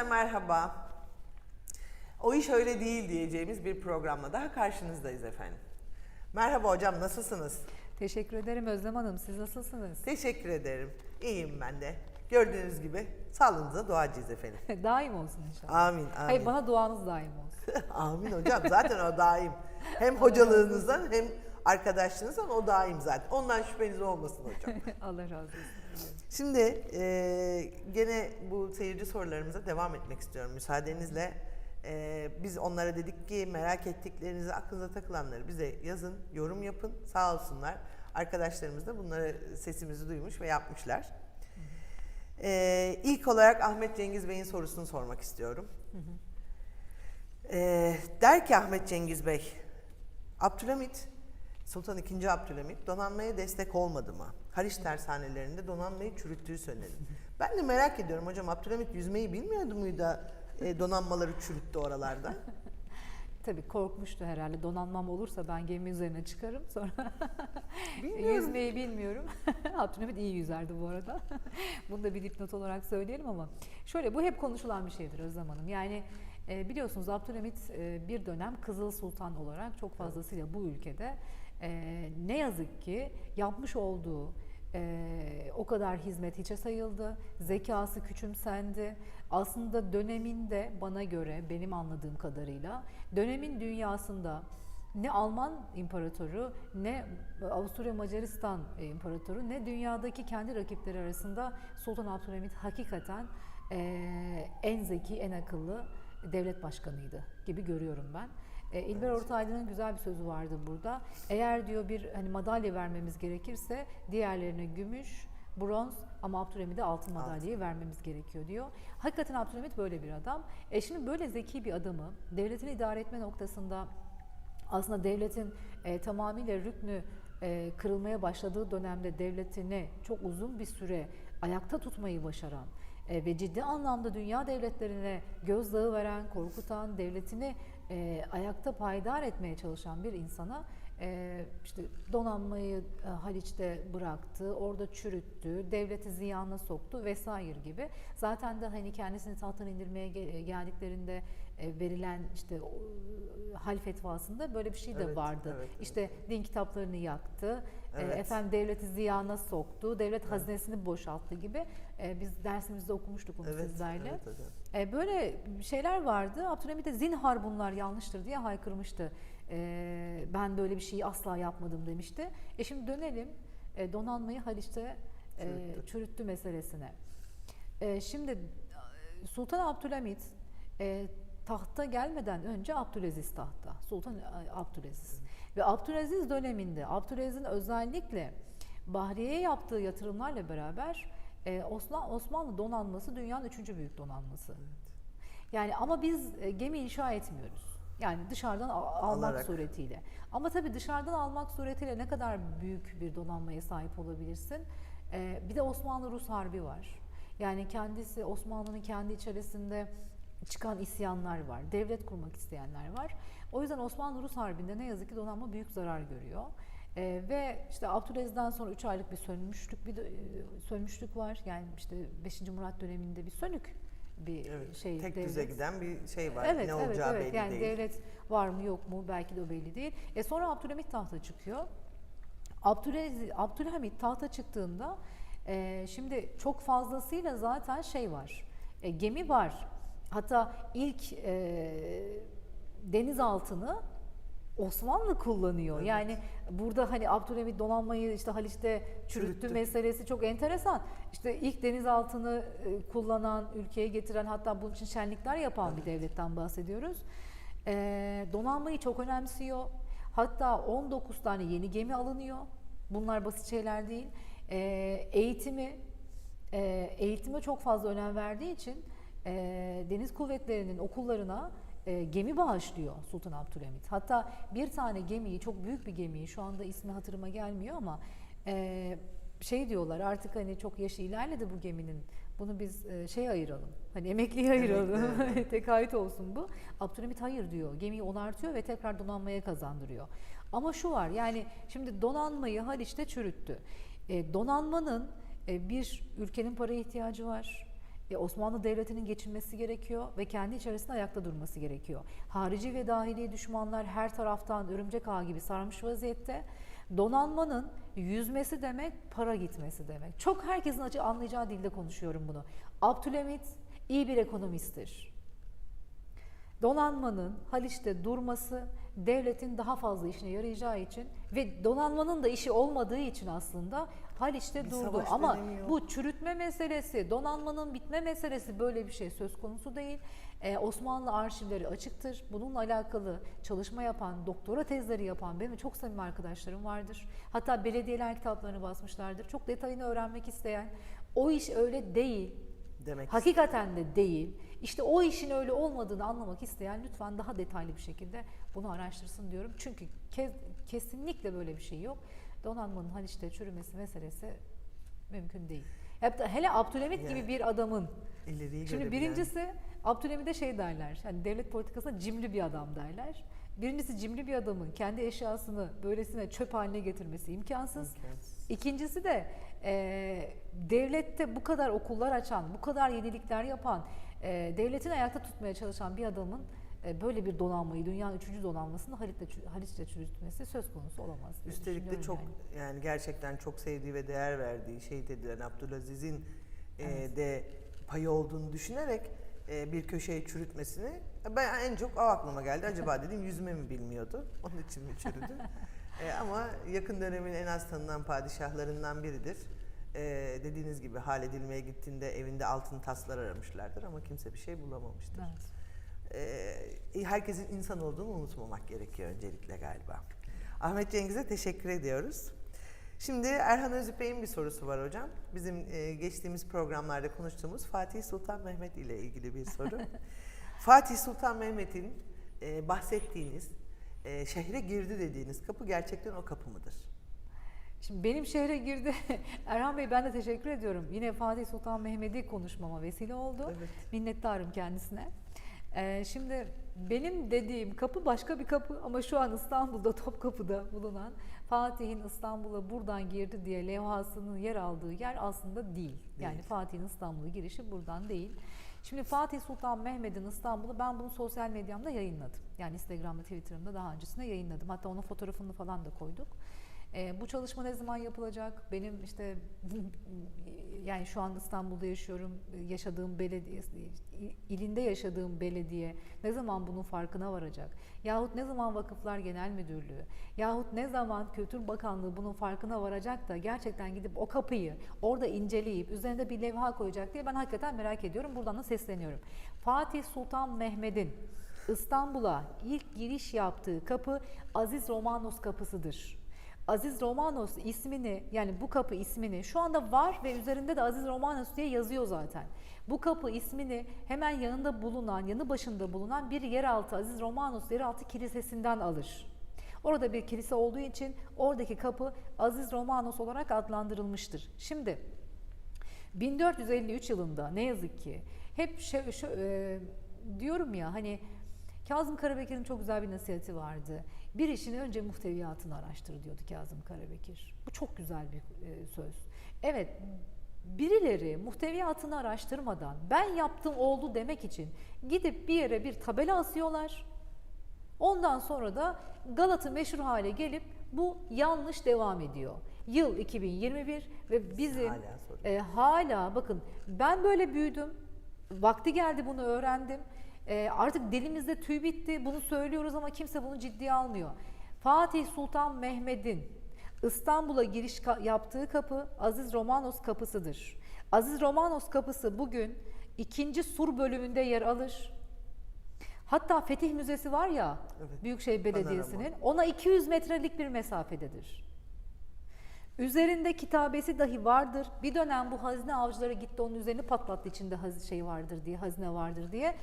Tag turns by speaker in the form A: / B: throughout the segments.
A: Herkese merhaba. O iş öyle değil diyeceğimiz bir programla daha karşınızdayız efendim. Merhaba hocam nasılsınız?
B: Teşekkür ederim Özlem Hanım. Siz nasılsınız?
A: Teşekkür ederim. İyiyim ben de. Gördüğünüz gibi sağlığınıza duacıyız efendim.
B: daim olsun inşallah.
A: Amin, amin.
B: Hayır bana duanız daim olsun.
A: amin hocam zaten o daim. Hem hocalığınızdan hem arkadaşlığınızdan o daim zaten. Ondan şüpheniz olmasın hocam.
B: Allah razı olsun.
A: Şimdi e, gene bu seyirci sorularımıza devam etmek istiyorum müsaadenizle. E, biz onlara dedik ki merak ettiklerinizi, aklınıza takılanları bize yazın, yorum yapın. Sağ olsunlar. Arkadaşlarımız da bunları sesimizi duymuş ve yapmışlar. E, ilk olarak Ahmet Cengiz Bey'in sorusunu sormak istiyorum. E, der ki Ahmet Cengiz Bey, Abdülhamit, Sultan II. Abdülhamit donanmaya destek olmadı mı? Haliç tersanelerinde donanmayı çürüttüğü söyledi. Ben de merak ediyorum hocam Abdülhamit yüzmeyi bilmiyordu muydu da e, donanmaları çürüttü oralarda?
B: Tabii korkmuştu herhalde. Donanmam olursa ben gemi üzerine çıkarım. Sonra
A: Bilmiyorum.
B: yüzmeyi bilmiyorum. Abdülhamit iyi yüzerdi bu arada. Bunu da bir dipnot olarak söyleyelim ama. Şöyle bu hep konuşulan bir şeydir Özlem Hanım. Yani e, biliyorsunuz Abdülhamit e, bir dönem Kızıl Sultan olarak çok fazlasıyla bu ülkede e, ne yazık ki yapmış olduğu e, o kadar hizmet hiçe sayıldı. Zekası küçümsendi. Aslında döneminde bana göre benim anladığım kadarıyla dönemin dünyasında ne Alman imparatoru ne Avusturya Macaristan imparatoru ne dünyadaki kendi rakipleri arasında Sultan Abdülhamit hakikaten e, en zeki, en akıllı devlet başkanıydı gibi görüyorum ben. E, İlber Ortaylı'nın güzel bir sözü vardı burada. Eğer diyor bir hani madalya vermemiz gerekirse diğerlerine gümüş, bronz ama Abdülhamit'e altın madalyayı vermemiz gerekiyor diyor. Hakikaten Abdülhamit böyle bir adam. E şimdi böyle zeki bir adamı devletini idare etme noktasında aslında devletin e, tamamıyla rüknü e, kırılmaya başladığı dönemde devletini çok uzun bir süre ayakta tutmayı başaran e, ve ciddi anlamda dünya devletlerine gözdağı veren, korkutan, devletini ayakta payidar etmeye çalışan bir insana e, işte donanmayı e, Haliç'te bıraktı, orada çürüttü, devleti ziyana soktu vesaire gibi. Zaten de hani kendisini tahttan indirmeye gel- geldiklerinde e, verilen işte o, e, hal fetvasında böyle bir şey de
A: Evet,
B: vardı.
A: evet, evet.
B: İşte din kitaplarını yaktı, e,
A: Evet.
B: efendim devleti ziyana soktu, devlet hazinesini boşalttı gibi. E, biz dersimizde okumuştuk bunu
A: Evet,
B: sizlerle.
A: evet hocam.
B: E, böyle şeyler vardı. Abdülhamit de zinhar bunlar yanlıştır diye haykırmıştı. E, ben böyle bir şeyi asla yapmadım demişti. E şimdi dönelim e, donanmayı Haliç'te e,
A: Çürüttü.
B: çürüttü meselesine. E, şimdi Sultan Abdülhamit e, tahta gelmeden önce Abdülaziz tahta. Sultan e, Abdülaziz. Ve Abdülaziz döneminde Abdülaziz'in özellikle Bahriye'ye yaptığı yatırımlarla beraber e, Osman, Osmanlı donanması dünyanın üçüncü büyük donanması. Yani ama biz e, gemi inşa etmiyoruz. Yani dışarıdan al- almak
A: Alarak.
B: suretiyle. Ama tabii dışarıdan almak suretiyle ne kadar büyük bir donanmaya sahip olabilirsin? E, bir de Osmanlı-Rus harbi var. Yani kendisi Osmanlı'nın kendi içerisinde çıkan isyanlar var. Devlet kurmak isteyenler var. O yüzden Osmanlı-Rus harbinde ne yazık ki donanma büyük zarar görüyor. Ee, ve işte Abdülaziz'den sonra 3 aylık bir sönmüşlük bir de- e, sönmüşlük var. Yani işte 5. Murat döneminde bir sönük bir
A: Evet,
B: şey
A: tek
B: devlet.
A: düze giden bir şey var.
B: Evet,
A: ne
B: evet,
A: olacağı
B: evet.
A: belli
B: yani
A: değil.
B: devlet var mı yok mu belki de o belli değil. E sonra Abdülhamit tahta çıkıyor. Abdülaziz, Abdülhamit tahta çıktığında e, şimdi çok fazlasıyla zaten şey var. E, gemi var. Hatta ilk e, denizaltını Osmanlı kullanıyor.
A: Evet.
B: Yani burada hani Abdülhamit donanmayı işte Haliç'te çürüttü,
A: Çürüttü.
B: meselesi çok enteresan. İşte ilk denizaltını e, kullanan, ülkeye getiren hatta bunun için şenlikler yapan bir devletten bahsediyoruz. E, donanmayı çok önemsiyor. Hatta 19 tane yeni gemi alınıyor. Bunlar basit şeyler değil. E, eğitimi e, eğitime çok fazla önem verdiği için e, deniz kuvvetlerinin okullarına e, gemi bağışlıyor Sultan Abdülhamit. Hatta bir tane gemiyi, çok büyük bir gemiyi, şu anda ismi hatırıma gelmiyor ama e, şey diyorlar artık hani çok yaşı ilerledi bu geminin. Bunu biz e, şey ayıralım. Hani emekliye ayıralım.
A: Emekli,
B: Tekayüt olsun bu. Abdülhamit hayır diyor. Gemiyi onartıyor ve tekrar donanmaya kazandırıyor. Ama şu var yani şimdi donanmayı Haliç'te çürüttü. E, donanmanın e, bir ülkenin paraya ihtiyacı var. E, Osmanlı Devleti'nin geçinmesi gerekiyor ve kendi içerisinde ayakta durması gerekiyor. Harici ve dahili düşmanlar her taraftan örümcek ağı gibi sarmış vaziyette. Donanmanın yüzmesi demek para gitmesi demek. Çok herkesin anlayacağı dilde konuşuyorum bunu. Abdülhamit iyi bir ekonomisttir. Donanmanın Haliç'te durması devletin daha fazla işine yarayacağı için ve donanmanın da işi olmadığı için aslında Haliç'te
A: Bir
B: durdu. Ama
A: dönemi yok.
B: bu çürütme meselesi, donanmanın bitme meselesi böyle bir şey söz konusu değil. Ee, Osmanlı arşivleri açıktır. Bununla alakalı çalışma yapan, doktora tezleri yapan benim çok samimi arkadaşlarım vardır. Hatta belediyeler kitaplarını basmışlardır. Çok detayını öğrenmek isteyen, o iş öyle değil,
A: Demek
B: Hakikaten de değil. İşte o işin öyle olmadığını anlamak isteyen lütfen daha detaylı bir şekilde bunu araştırsın diyorum. Çünkü ke- kesinlikle böyle bir şey yok. Donanmanın Haliç'te çürümesi meselesi mümkün değil. Hele Abdülhamit
A: Yani
B: gibi bir adamın. Şimdi birincisi Abdülhamit'e şey derler. Yani devlet politikasında cimri bir adam derler. Birincisi cimri bir adamın kendi eşyasını böylesine çöp haline getirmesi imkansız.
A: İmkansız.
B: İkincisi de e, devlette bu kadar okullar açan, bu kadar yenilikler yapan, e, devletin ayakta tutmaya çalışan bir adamın e, böyle bir donanmayı, dünyanın üçüncü donanmasını Halit'te, çü- Haliç'te çürütmesi söz konusu olamaz.
A: Üstelik de çok
B: yani.
A: yani. gerçekten çok sevdiği ve değer verdiği şehit edilen Abdülaziz'in e,
B: Evet.
A: de payı olduğunu düşünerek e, bir köşeyi çürütmesini ben en çok o aklıma geldi. Acaba dedim yüzme mi bilmiyordu? Onun için mi çürüdü? E, ama yakın dönemin en az tanınan padişahlarından biridir. E, dediğiniz gibi hal edilmeye gittiğinde evinde altın taslar aramışlardır ama kimse bir şey bulamamıştır.
B: Evet.
A: Ee, herkesin insan olduğunu unutmamak gerekiyor öncelikle galiba. Ahmet Cengiz'e teşekkür ediyoruz. Şimdi Erhan Özüpey'in bir sorusu var hocam. Bizim e, geçtiğimiz programlarda konuştuğumuz Fatih Sultan Mehmet ile ilgili bir soru. Fatih Sultan Mehmet'in e, bahsettiğiniz e, şehre girdi dediğiniz kapı gerçekten o kapı mıdır?
B: Şimdi benim şehre girdi. Erhan Bey ben de teşekkür ediyorum. Yine Fatih Sultan Mehmet'i konuşmama vesile oldu.
A: Evet.
B: Minnettarım kendisine. Ee, şimdi benim dediğim kapı başka bir kapı ama şu an İstanbul'da Topkapı'da bulunan Fatih'in İstanbul'a buradan girdi diye levhasının yer aldığı yer aslında değil. Yani
A: Değil.
B: Fatih'in İstanbul'a girişi buradan değil. Şimdi Fatih Sultan Mehmet'in İstanbul'u ben bunu sosyal medyamda yayınladım. Yani Instagram'da, Twitter'ımda daha öncesinde yayınladım. Hatta onun fotoğrafını falan da koyduk. Ee, bu çalışma ne zaman yapılacak? Benim işte yani şu an İstanbul'da yaşıyorum. Yaşadığım belediye, ilinde yaşadığım belediye ne zaman bunun farkına varacak? Yahut ne zaman Vakıflar Genel Müdürlüğü? Yahut ne zaman Kültür Bakanlığı bunun farkına varacak da gerçekten gidip o kapıyı orada inceleyip üzerinde bir levha koyacak diye ben hakikaten merak ediyorum. Buradan da sesleniyorum. Fatih Sultan Mehmet'in İstanbul'a ilk giriş yaptığı kapı Aziz Romanos kapısıdır. Aziz Romanos ismini yani bu kapı ismini şu anda var ve üzerinde de Aziz Romanos diye yazıyor zaten. Bu kapı ismini hemen yanında bulunan, yanı başında bulunan bir yeraltı Aziz Romanos yeraltı kilisesinden alır. Orada bir kilise olduğu için oradaki kapı Aziz Romanos olarak adlandırılmıştır. Şimdi 1453 yılında ne yazık ki hep şey, şu, e, diyorum ya hani Kazım Karabekir'in çok güzel bir nasihati vardı. Bir işin önce muhteviyatını araştır diyordu Kazım Karabekir. Bu çok güzel bir e, söz. Evet birileri muhteviyatını araştırmadan ben yaptım oldu demek için gidip bir yere bir tabela asıyorlar. Ondan sonra da Galat'ı meşhur hale gelip bu yanlış devam ediyor. Yıl 2021 ve bizim
A: Hala
B: e, hala bakın ben böyle büyüdüm. Vakti geldi bunu öğrendim. E, artık dilimizde tüy bitti. Bunu söylüyoruz ama kimse bunu ciddiye almıyor. Fatih Sultan Mehmet'in İstanbul'a giriş ka- yaptığı kapı Aziz Romanos kapısıdır. Aziz Romanos kapısı bugün ikinci sur bölümünde yer alır. Hatta Fetih Müzesi var ya
A: Evet.
B: Büyükşehir Belediyesi'nin ona 200 metrelik bir mesafededir. Üzerinde kitabesi dahi vardır. Bir dönem bu hazine avcıları gitti onun üzerini patlattı içinde haz- şey vardır diye, hazine vardır diye.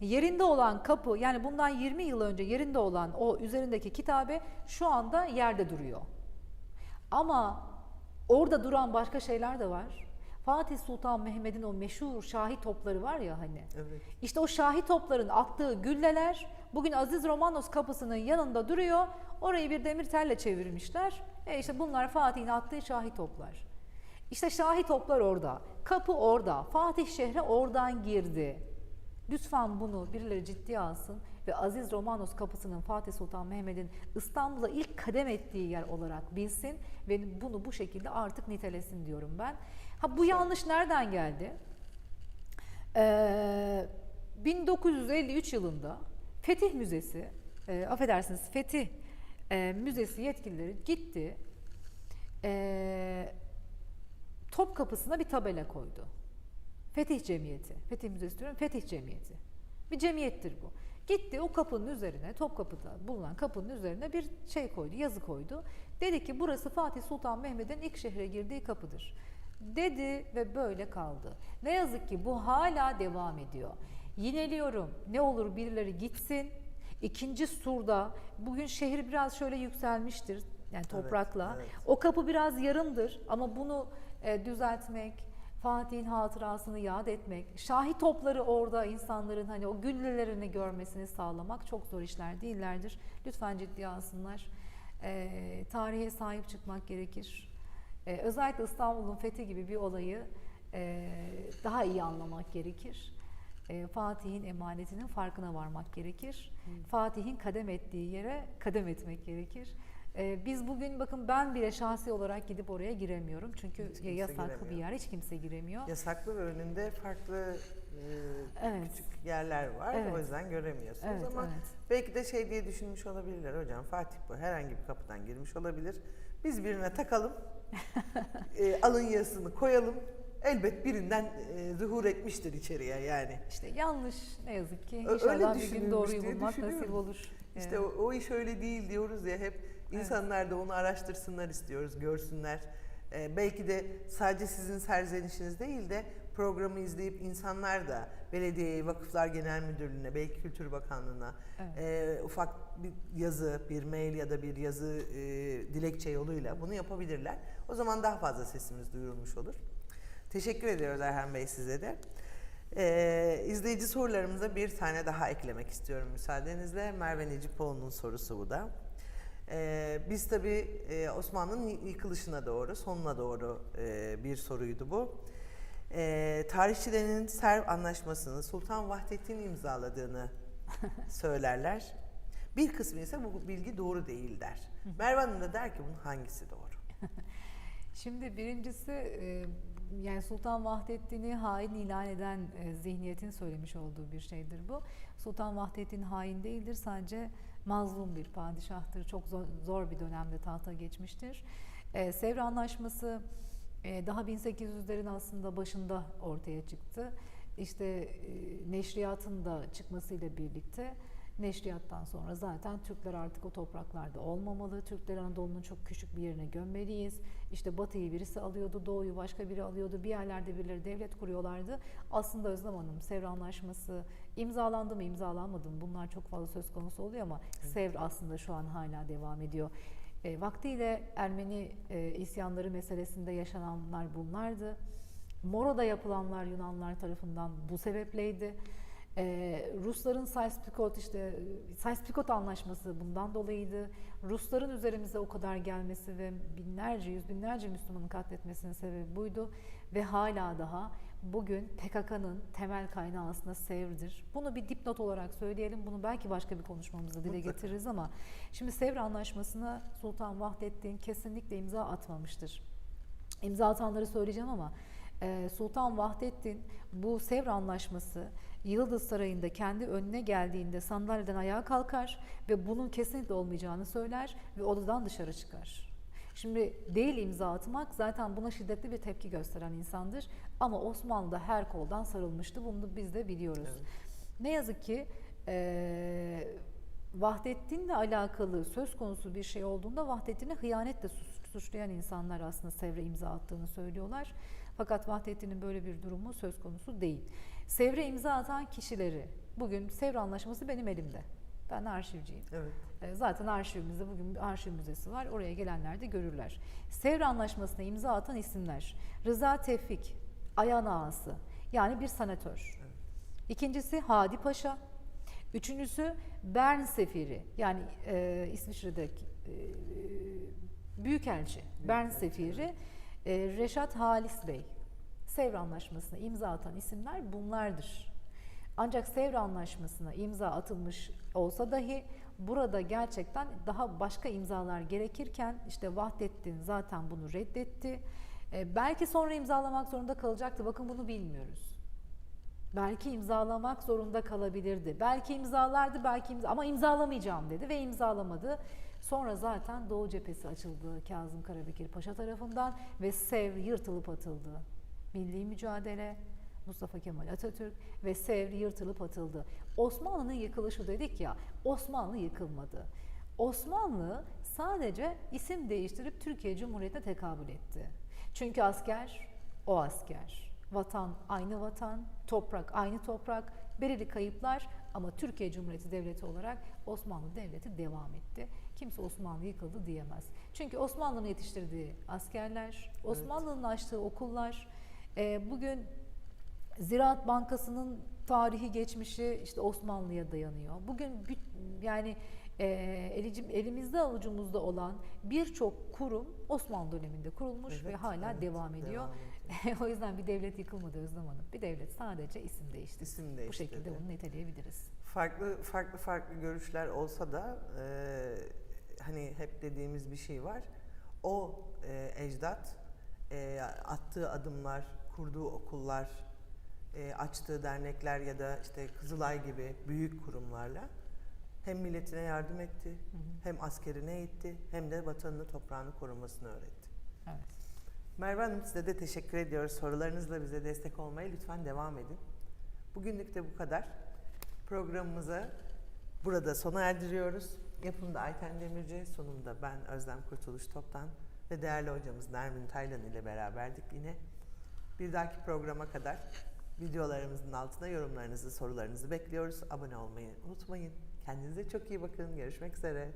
B: Yerinde olan kapı yani bundan 20 yıl önce yerinde olan o üzerindeki kitabe şu anda yerde duruyor. Ama orada duran başka şeyler de var. Fatih Sultan Mehmet'in o meşhur şahi topları var ya hani.
A: Evet.
B: İşte o şahi topların attığı gülleler bugün Aziz Romanos kapısının yanında duruyor. Orayı bir demir telle çevirmişler. E işte bunlar Fatih'in attığı şahi toplar. İşte Şahi toplar orada. Kapı orada. Fatih şehre oradan girdi. Lütfen bunu birileri ciddiye alsın ve Aziz Romanos kapısının Fatih Sultan Mehmet'in İstanbul'a ilk kadem ettiği yer olarak bilsin ve bunu bu şekilde artık nitelesin diyorum ben. Ha bu yanlış nereden geldi? Ee, 1953 yılında Fetih Müzesi, e, affedersiniz Fetih e, Müzesi yetkilileri gitti, e, Topkapı'sına bir tabela koydu. Fetih Cemiyeti, Fetih Müzesi diyorum, Fetih Cemiyeti. Bir cemiyettir bu. Gitti o kapının üzerine, Topkapı'da bulunan kapının üzerine bir şey koydu, yazı koydu. Dedi ki burası Fatih Sultan Mehmet'in ilk şehre girdiği kapıdır. Dedi ve böyle kaldı. Ne yazık ki bu hala devam ediyor. Yineliyorum, ne olur birileri gitsin. İkinci surda, bugün şehir biraz şöyle yükselmiştir, yani toprakla.
A: evet.
B: O kapı biraz yarımdır ama bunu e, düzeltmek, Fatih'in hatırasını yad etmek, şahi topları orada insanların hani o güllelerini görmesini sağlamak çok zor işler değillerdir. Lütfen ciddiye alsınlar. E, tarihe sahip çıkmak gerekir. E, özellikle İstanbul'un fethi gibi bir olayı e, daha iyi anlamak gerekir. E, Fatih'in emanetinin farkına varmak gerekir. Fatih'in kadem ettiği yere kadem etmek gerekir. E, biz bugün bakın ben bile şahsi olarak gidip oraya giremiyorum. Çünkü
A: Hiç
B: yasaklı bir
A: giremiyor.
B: yer hiç kimse giremiyor.
A: Yasaklı ve önünde farklı e,
B: Evet.
A: küçük yerler var.
B: Evet.
A: O yüzden göremiyorsunuz
B: Evet,
A: ama
B: evet.
A: belki de şey diye düşünmüş olabilirler hocam. Fatih bu herhangi bir kapıdan girmiş olabilir. Biz birine takalım. e, alın yazısını koyalım. Elbet birinden e, zuhur etmiştir içeriye yani.
B: İşte yanlış ne yazık ki. İnşallah
A: öyle
B: bir gün doğruyu bulmak nasip olur.
A: İşte
B: Ee,
A: o, o iş öyle değil diyoruz ya hep insanlar da onu araştırsınlar istiyoruz, görsünler. Ee, belki de sadece sizin serzenişiniz değil de programı izleyip insanlar da belediyeye, vakıflar genel müdürlüğüne, belki Kültür Bakanlığı'na
B: Evet.
A: e, ufak bir yazı, bir mail ya da bir yazı e, dilekçe yoluyla bunu yapabilirler. O zaman daha fazla sesimiz duyurulmuş olur. Teşekkür ediyoruz Erhan Bey size de. Ee, izleyici sorularımıza bir tane daha eklemek istiyorum müsaadenizle. Merve Necipoğlu'nun sorusu bu da. Ee, biz tabii e, Osmanlı'nın yıkılışına doğru, sonuna doğru e, bir soruydu bu. Ee, tarihçilerin Serv Anlaşması'nı Sultan Vahdettin imzaladığını söylerler. Bir kısmı ise bu bilgi doğru değil der. Merve Hanım da der ki bunun hangisi doğru?
B: Şimdi birincisi e, yani Sultan Vahdettin'i hain ilan eden e, zihniyetin söylemiş olduğu bir şeydir bu. Sultan Vahdettin hain değildir sadece mazlum bir padişahtır. Çok zor, bir dönemde tahta geçmiştir. E, Sevr Anlaşması e, daha 1800'lerin aslında başında ortaya çıktı. İşte e, neşriyatın da çıkmasıyla birlikte Neşriyattan sonra zaten Türkler artık o topraklarda olmamalı. Türkler Anadolu'nun çok küçük bir yerine gömmeliyiz. İşte Batı'yı birisi alıyordu, Doğu'yu başka biri alıyordu. Bir yerlerde birileri devlet kuruyorlardı. Aslında Özlem Hanım, Sevr Anlaşması imzalandı mı, imzalanmadı mı? Bunlar çok fazla söz konusu oluyor ama Sevr aslında şu an hala devam ediyor. E, vaktiyle Ermeni e, isyanları meselesinde yaşananlar bunlardı. Moro'da yapılanlar Yunanlar tarafından bu sebepleydi. Ee, Rusların Sykes-Picot işte Sykes-Picot anlaşması bundan dolayıydı. Rusların üzerimize o kadar gelmesi ve binlerce, yüz binlerce Müslümanı katletmesinin sebebi buydu ve hala daha bugün PKK'nın temel kaynağı aslında Sevr'dir. Bunu bir dipnot olarak söyleyelim. Bunu belki başka bir konuşmamızda dile getiririz ama şimdi Sevr Anlaşması'na Sultan Vahdettin kesinlikle imza atmamıştır. İmza atanları söyleyeceğim ama e, Sultan Vahdettin bu Sevr Anlaşması Yıldız Sarayı'nda kendi önüne geldiğinde sandalyeden ayağa kalkar ve bunun kesinlikle olmayacağını söyler ve odadan dışarı çıkar. Şimdi değil imza atmak zaten buna şiddetli bir tepki gösteren insandır ama Osmanlı'da her koldan sarılmıştı bunu biz de biliyoruz.
A: Evet.
B: Ne yazık ki e, Vahdettin'le alakalı söz konusu bir şey olduğunda Vahdettin'e hıyanetle suçlayan insanlar aslında Sevr'e imza attığını söylüyorlar. Fakat Vahdettin'in böyle bir durumu söz konusu değil. Sevr'e imza atan kişileri, bugün Sevr Anlaşması benim elimde. Ben arşivciyim.
A: Evet.
B: E, Zaten arşivimizde bugün bir arşiv müzesi var. Oraya gelenler de görürler. Sevr Anlaşması'na imza atan isimler. Rıza Tevfik, Ayan Ağası yani bir sanatör. İkincisi Hadi Paşa. Üçüncüsü Bern Sefiri yani e, İsviçre'deki e, Büyükelçi, Bern Sefiri. Ee, Reşat Halis Bey, Sevr Anlaşması'na imza atan isimler bunlardır. Ancak Sevr Anlaşması'na imza atılmış olsa dahi burada gerçekten daha başka imzalar gerekirken işte Vahdettin zaten bunu reddetti. Ee, belki sonra imzalamak zorunda kalacaktı. Bakın bunu bilmiyoruz. Belki imzalamak zorunda kalabilirdi. Belki imzalardı, belki imza ama imzalamayacağım dedi ve imzalamadı. Sonra zaten Doğu cephesi açıldı Kazım Karabekir Paşa tarafından ve Sevr yırtılıp atıldı. Milli mücadele, Mustafa Kemal Atatürk ve Sevr yırtılıp atıldı. Osmanlı'nın yıkılışı dedik ya, Osmanlı yıkılmadı. Osmanlı sadece isim değiştirip Türkiye Cumhuriyeti'ne tekabül etti. Çünkü asker o asker. Vatan aynı vatan, toprak aynı toprak, belirli kayıplar ama Türkiye Cumhuriyeti Devleti olarak Osmanlı Devleti devam etti. Kimse Osmanlı yıkıldı diyemez. Çünkü Osmanlı'nın yetiştirdiği askerler, Osmanlı'nın açtığı okullar, e, bugün Ziraat Bankası'nın tarihi geçmişi işte Osmanlı'ya dayanıyor. Bugün yani e, elimizde avucumuzda olan birçok kurum Osmanlı döneminde kurulmuş ve
A: Evet,
B: hala
A: evet,
B: devam ediyor.
A: ediyor.
B: o yüzden bir devlet yıkılmadı Özlem Hanım. Bir devlet sadece isim değişti.
A: İsim
B: Bu
A: değiştirdi.
B: şekilde bunu niteleyebiliriz.
A: Farklı farklı farklı görüşler olsa da e, hani hep dediğimiz bir şey var. O e, ecdat e, attığı adımlar, kurduğu okullar, e, açtığı dernekler ya da işte Kızılay gibi büyük kurumlarla hem milletine yardım etti, hem askerine eğitti, hem de vatanını, toprağını korumasını öğretti.
B: Evet.
A: Merve Hanım size de teşekkür ediyoruz. Sorularınızla bize destek olmaya lütfen devam edin. Bugünlük de bu kadar. Programımızı burada sona erdiriyoruz. Yapımda Ayten Demirci, sunumda ben Özlem Kurtuluş Toptan ve değerli hocamız Nermin Taylan ile beraberdik yine. Bir dahaki programa kadar videolarımızın altına yorumlarınızı, sorularınızı bekliyoruz. Abone olmayı unutmayın. Kendinize çok iyi bakın. Görüşmek üzere.